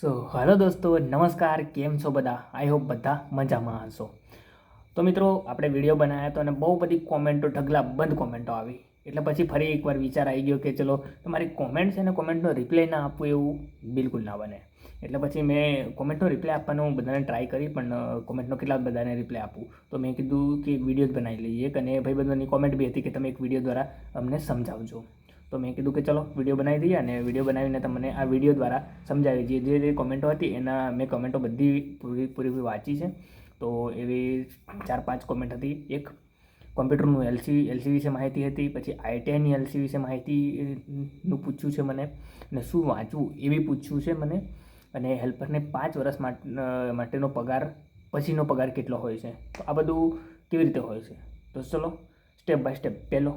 સો hello દોસ્તો, નમસ્કાર, કેમ છો બધા? આઈ હોપ બધા મજામાં હશો. તો મિત્રો, આપણે વીડિયો બનાવ્યા તો અને બહુ બધી કોમેન્ટો, ઢગલા બંધ કોમેન્ટો આવી. એટલે પછી ફરી એકવાર વિચાર આવી ગયો કે ચલો, તમારી કોમેન્ટ છે ને કોમેન્ટનો રિપ્લાય ના આપવું એવું બિલકુલ ના બને. એટલે પછી મેં કોમેન્ટનો રિપ્લાય આપવાનો બધાને ટ્રાય કરી, પણ કોમેન્ટનો કેટલા બધાને રિપ્લાય આપું? તો મેં કીધું કે વીડિયો જ બનાવી લઈએ. અને ભાઈ બંધોની કોમેન્ટ બી હતી કે તમે એક વીડિયો દ્વારા અમને સમજાવજો. તો મેં કીધું કે ચલો વીડિયો બનાવી દઈએ અને વીડિયો બનાવીને તમને આ વીડિયો દ્વારા સમજાવી જે જે જે કોમેન્ટો હતી એના મેં કોમેન્ટો બધી પૂરી પૂરી વાંચી છે. તો એવી ચાર પાંચ કોમેન્ટ હતી. એક કોમ્પ્યુટરનું એલસી એલસી વિશે માહિતી હતી, પછી આઈટીઆઈની એલસી વિશે માહિતીનું પૂછ્યું છે મને, અને શું વાંચવું એવી પૂછ્યું છે મને, અને હેલ્પરને પાંચ વર્ષ માટેનો પગાર, પછીનો પગાર કેટલો હોય છે? તો આ બધું કેવી રીતે હોય છે? તો ચલો સ્ટેપ બાય સ્ટેપ પહેલો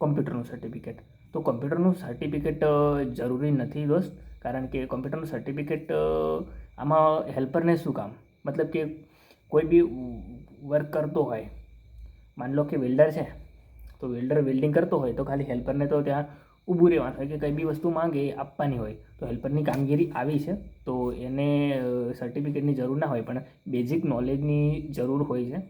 કોમ્પ્યુટરનું સર્ટિફિકેટ તો કોમ્પ્યુટરનું સર્ટિફિકેટ જરૂરી નથી દોસ્ત કારણ કે કોમ્પ્યુટરનું સર્ટિફિકેટ આમાં હેલ્પરને શું કામ? મતલબ કે કોઈ બી વર્ક કરતો હોય, માની લો કે વેલ્ડર છે, તો વેલ્ડર વેલ્ડિંગ કરતો હોય, તો ખાલી હેલ્પરને તો ત્યાં ઊભું રહેવાનું હોય કે કંઈ બી વસ્તુ માંગે એ આપવાની હોય. તો હેલ્પરની કામગીરી આવી છે, તો એને સર્ટિફિકેટની જરૂર ના હોય, પણ બેઝિક નોલેજની જરૂર હોય છે.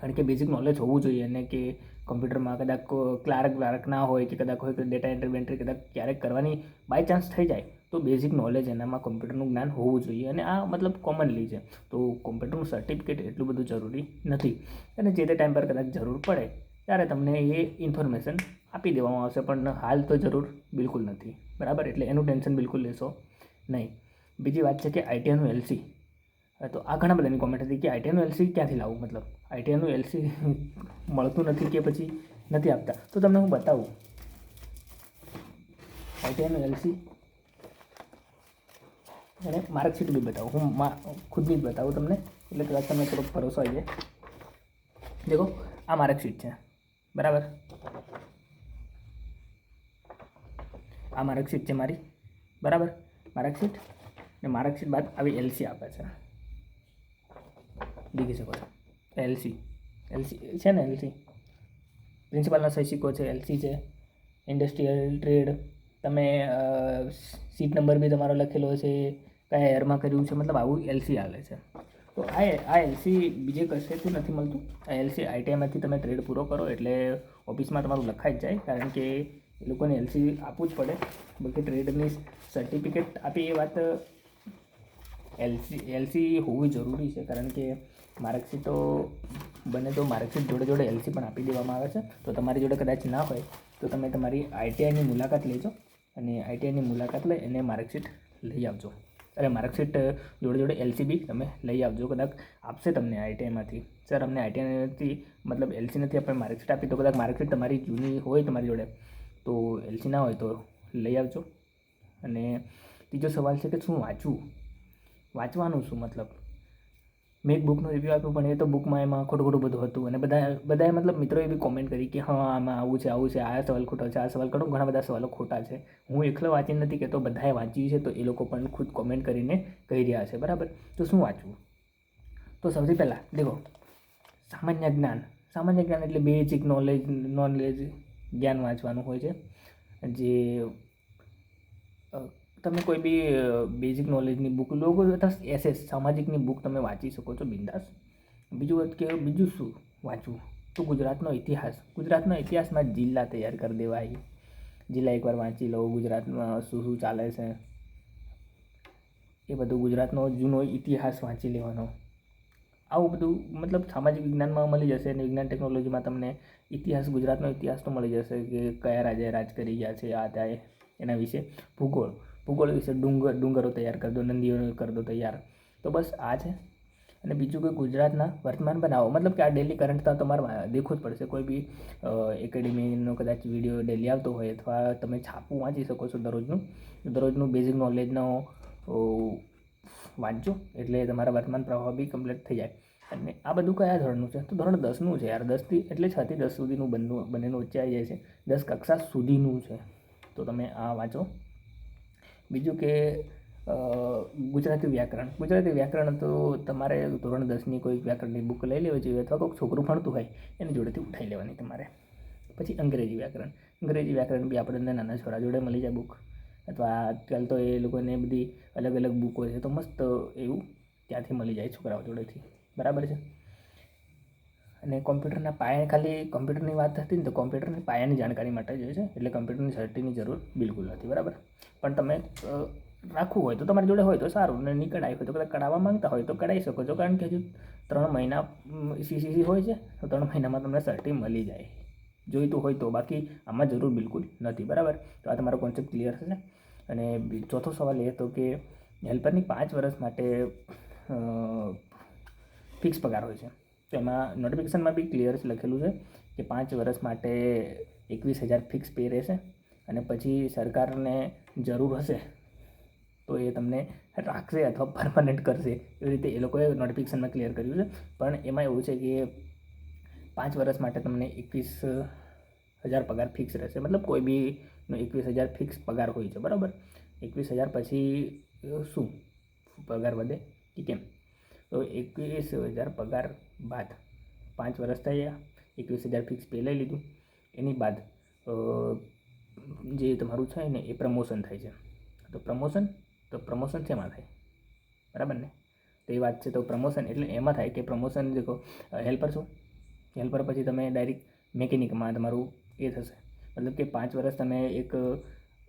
કારણ કે બેઝિક નોલેજ હોવું જોઈએ અને કે કમ્પ્યુટરમાં કદાચ ક્લાર્ક વ્લાર્ક ના હોય કે કદાચ હોય કે ડેટા એન્ટ્રી વેન્ટ્રી કદાચ ક્યારેક કરવાની બાય ચાન્સ થઈ જાય, તો બેઝિક નોલેજ એનામાં કમ્પ્યુટરનું જ્ઞાન હોવું જોઈએ અને આ મતલબ કોમનલી છે. તો કોમ્પ્યુટરનું સર્ટિફિકેટ એટલું બધું જરૂરી નથી. અને જે તે ટાઈમ પર કદાચ જરૂર પડે, ત્યારે તમને એ ઇન્ફોર્મેશન આપી દેવામાં આવશે, પણ હાલ તો જરૂર બિલકુલ નથી. બરાબર? એટલે એનું ટેન્શન બિલકુલ લેશો નહીં. બીજી વાત છે કે આઈટીઆઈનું એલસી તો આ ઘણા બધાની કોમેન્ટ હતી કે આઈટીઆઈનું એલસી ક્યાંથી લાવવું મતલબ આઈટીઆઈનું એલસી મળતું નથી કે પછી નથી આપતા? તો તમને હું બતાવું. આઈટીઆઈનું એલસી અને માર્કશીટ બી બતાવું. હું મા ખુદની જ બતાવું તમને. એટલે કદાચ તમને થોડોક ભરોસો આવી જાય. દેખો, આ માર્કશીટ છે. બરાબર? આ માર્કશીટ છે મારી. બરાબર? માર્કશીટ ને માર્કશીટ બાદ આવી એલસી આપે છે. દેખી શકો છો એલસી એલસી છે ને એલસી પ્રિન્સિપાલનો સહી સિક્કો છે એલસી છે. ઇન્ડસ્ટ્રીયલ ટ્રેડ તમે સીટ નંબર બી તમારો લખેલો છે. કયા એરમાં કર્યું છે? મતલબ આવું એલસી આવે છે. તો આ આ એલસી બીજે કશેથી નથી મળતું. આ એલસી આઈટીઆઈમાંથી તમે ટ્રેડ પૂરો કરો એટલે ઓફિસમાં તમારું લખાઈ જ જાય. કારણ કે એ લોકોને એલસી આપવું જ પડે. બાકી ટ્રેડની સર્ટિફિકેટ આપી એ વાત એલસી એલસી હોવી જરૂરી છે. કારણ કે માર્કશીટો બને તો માર્કશીટ જોડે જોડે એલસી પણ આપી દેવામાં આવે છે. તો તમારી જોડે કદાચ ના હોય, તો તમે તમારી આઈટીઆઈની મુલાકાત લેજો અને આઈટીઆઈની મુલાકાત લઈ અને માર્કશીટ લઈ આવજો. અરે માર્કશીટ જોડે જોડે એલસી બી તમે લઈ આવજો, કદાચ આપશે તમને આઈટીઆઈમાંથી સર, અમને આઈટીઆઈથી મતલબ એલસી નથી આપણે માર્કશીટ આપી તો કદાચ માર્કશીટ તમારી જૂની હોય તમારી જોડે, તો એલસી ના હોય તો લઈ આવજો. અને ત્રીજો સવાલ છે કે શું વાંચવું? વાંચવાનું શું મતલબ? મેં એક બુકનો રિવ્યૂ આપ્યો, પણ એ તો બુકમાં એમાં ખોટું ખોટું બધું હતું. અને બધા બધાએ મતલબ મિત્રોએ બી કોમેન્ટ કરી કે, હા, આમાં આવું છે આવું છે, આ સવાલ ખોટો છે, આ સવાલ ખોટો ઘણા બધા સવાલો ખોટા છે. હું એકલો વાંચી નથી કહેતો બધાએ વાંચ્યું છે, તો એ લોકો પણ ખુદ કોમેન્ટ કરીને કહી રહ્યા છે. બરાબર? તો શું વાંચવું? તો સૌથી પહેલાં, દેખો, સામાન્ય જ્ઞાન. સામાન્ય જ્ઞાન એટલે બેઝિક નોલેજ નોલેજ જ્ઞાન વાંચવાનું હોય છે. જે તમે કોઈ બી બેઝિક નોલેજની બુક લોકો તથા એસએસ સામાજિકની બુક તમે વાંચી શકો છો, બિંદાસ. બીજું કે, બીજું શું વાંચવું? તો ગુજરાતનો ઇતિહાસ. ગુજરાતનો ઇતિહાસમાં જિલ્લા તૈયાર કરી દેવાય. જિલ્લા એકવાર વાંચી લો, ગુજરાતમાં શું શું ચાલે છે. એ બધું ગુજરાતનો જૂનો ઇતિહાસ વાંચી લેવાનો. આવું બધું મતલબ સામાજિક વિજ્ઞાનમાં મળી જશે અને વિજ્ઞાન ટેકનોલોજીમાં તમને ઇતિહાસ, ગુજરાતનો ઇતિહાસ તો મળી જશે કે કયા રાજાએ રાજ કરી ગયા છે, આ, ત્યાં, એના વિશે. ભૂગોળ. ભૂગોળ વિશે ડુંગર, ડુંગરો તૈયાર કરી દો નદીઓ કરી દો તૈયાર. તો બસ આ છે. અને બીજું કે ગુજરાતના વર્તમાન બનાવો. મતલબ કે આ ડેલી કરંટ તો તમારે દેખવું જ પડશે. કોઈ બી એકેડેમીનો કદાચ વીડિયો ડેલી આવતો હોય અથવા તમે છાપું વાંચી શકો છો દરરોજનું. દરરોજનું બેઝિક નોલેજનો વાંચજો. એટલે તમારા વર્તમાન પ્રવાહ બી કમ્પ્લીટ થઈ જાય. અને આ બધું કયા ધોરણનું છે? તો ધોરણ દસનું છે યાર. દસથી એટલે છથી દસ સુધીનું બંને બંનેનું વચ્ચે આવી જાય છે. દસ કક્ષા સુધીનું છે. તો તમે આ વાંચો. બીજું કે ગુજરાતી વ્યાકરણ. ગુજરાતી વ્યાકરણ તો તમારે ધોરણ દસની કોઈ વ્યાકરણની બુક લઈ લેવી જોઈએ અથવા કોઈક છોકરું ભણતું હોય, એની જોડેથી ઉઠાઈ લેવાની તમારે. પછી અંગ્રેજી વ્યાકરણ. અંગ્રેજી વ્યાકરણ બી આપણને નાના છોરા જોડે મળી જાય બુક અથવા આજકાલ તો એ લોકોને બધી અલગ અલગ બુકો છે, તો મસ્ત એવું ત્યાંથી મળી જાય છોકરાઓ જોડેથી. બરાબર છે? અને કોમ્પ્યુટરના પાયા ખાલી કોમ્પ્યુટરની વાત હતી ને તો કોમ્પ્યુટરની પાયાની જાણકારી માટે જોઈએ છે, એટલે કોમ્પ્યુટરની સર્ટીની જરૂર બિલકુલ નથી, બરાબર? પણ તમે રાખવું હોય તો તમારી જોડે હોય તો સારું ને નહીં કઢાવી હોય તો કદાચ કઢાવવા માંગતા હોય તો કઢાવી શકો છો, કારણ કે હજુ ત્રણ મહિના સીસીસી હોય છે, તો ત્રણ મહિનામાં તમને સર્ટી મળી જાય. જોઈતું હોય તો, બાકી આમાં જરૂર બિલકુલ નથી, બરાબર? તો આ તમારો કોન્સેપ્ટ ક્લિયર થશે. અને ચોથો સવાલ એ હતો કે હેલ્પરની પાંચ વર્ષ માટે ફિક્સ પગાર હોય છે. તો એમાં નોટિફિકેશનમાં બી ક્લિયર લખેલું છે કે પાંચ વર્ષ માટે એકવીસ હજાર ફિક્સ પે રહેશે અને પછી સરકારને જરૂર હશે તો એ તમને રાખશે અથવા પરમાનન્ટ કરશે. એવી રીતે એ લોકોએ નોટિફિકેશનમાં ક્લિયર કર્યું છે. પણ એમાં એવું છે કે પાંચ વર્ષ માટે તમને એકવીસ હજાર પગાર ફિક્સ રહેશે. મતલબ કોઈ બીનો એકવીસ હજાર ફિક્સ પગાર હોય છે. બરાબર? એકવીસ હજાર પછી શું પગાર વધે? કે કેમ? તો એકવીસ હજાર પગાર બાદ પાંચ વર્ષ થયા એકવીસ હજાર ફિક્સ પે લઈ લીધું. એની બાદ જે તમારું છે ને એ પ્રમોશન થાય છે. તો પ્રમોશન તો પ્રમોશન શેમાં થાય? બરાબર ને? તો એ વાત છે, તો પ્રમોશન એટલે એમાં થાય કે પ્રમોશન દેખો હેલ્પર છો? હેલ્પર પછી તમે ડાયરેક્ટ મેકેનિકમાં તમારું એ થશે. મતલબ કે પાંચ વર્ષ તમે એક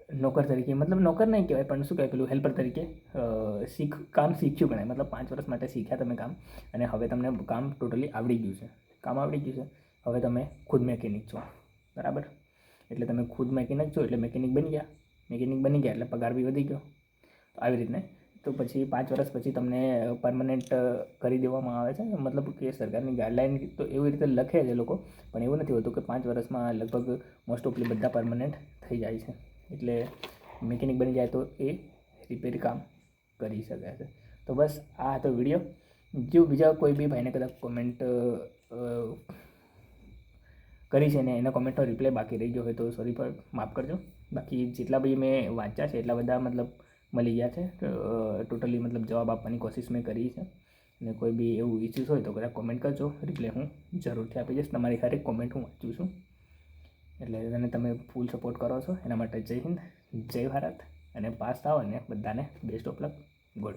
નોકર તરીકે, મતલબ નોકર નહીં કહેવાય, પણ શું કહેવાય પેલું હેલ્પર તરીકે શીખ, કામ શીખ્યું ગણાય. મતલબ પાંચ વર્ષ માટે શીખ્યા તમે કામ, અને હવે તમને કામ ટોટલી આવડી ગયું છે. કામ આવડી ગયું છે. હવે તમે ખુદ મેકેનિક છો. બરાબર? એટલે તમે ખુદ મેકેનિક છો, એટલે મેકેનિક બની ગયા. મેકેનિક બની ગયા એટલે પગાર બી વધી ગયો. આવી રીતને. તો પછી પાંચ વર્ષ પછી તમને પરમનન્ટ કરી દેવામાં આવે છે. મતલબ કે સરકારની ગાઈડલાઇન તો એવી રીતે લખે છે લોકો, પણ એવું નથી હોતું કે પાંચ વર્ષમાં લગભગ મોસ્ટ ઓફલી બધા પરમનન્ટ થઈ જાય છે. એટલે મિકેનિક બની જાય તો એ રિપેર કામ કરી શકે છે. તો બસ આ હતો વીડિયો જો બીજા કોઈ બી ભાઈને કદાચ કોમેન્ટ કરી છે ને એના કોમેન્ટનો રિપ્લાય બાકી રહી ગયો હોય તો સોરી પર માફ કરજો. બાકી જેટલા બી મેં વાંચ્યા છે એટલા બધા મતલબ મળી ગયા છે. ટોટલી મતલબ જવાબ આપવાની કોશિશ મેં કરી છે. અને કોઈ બી એવું ઇસ્યુઝ હોય તો કદાચ કોમેન્ટ કરજો. રિપ્લાય હું જરૂરથી આપી જઈશ તમારી ખાતે કોમેન્ટ હું વાંચું છું. એટલે એને તમે ફૂલ સપોર્ટ કરો છો. એના માટે જય હિન્દ, જય ભારત અને પાસ થાવ અને બધાને બેસ્ટ ઓફ લક ગુડ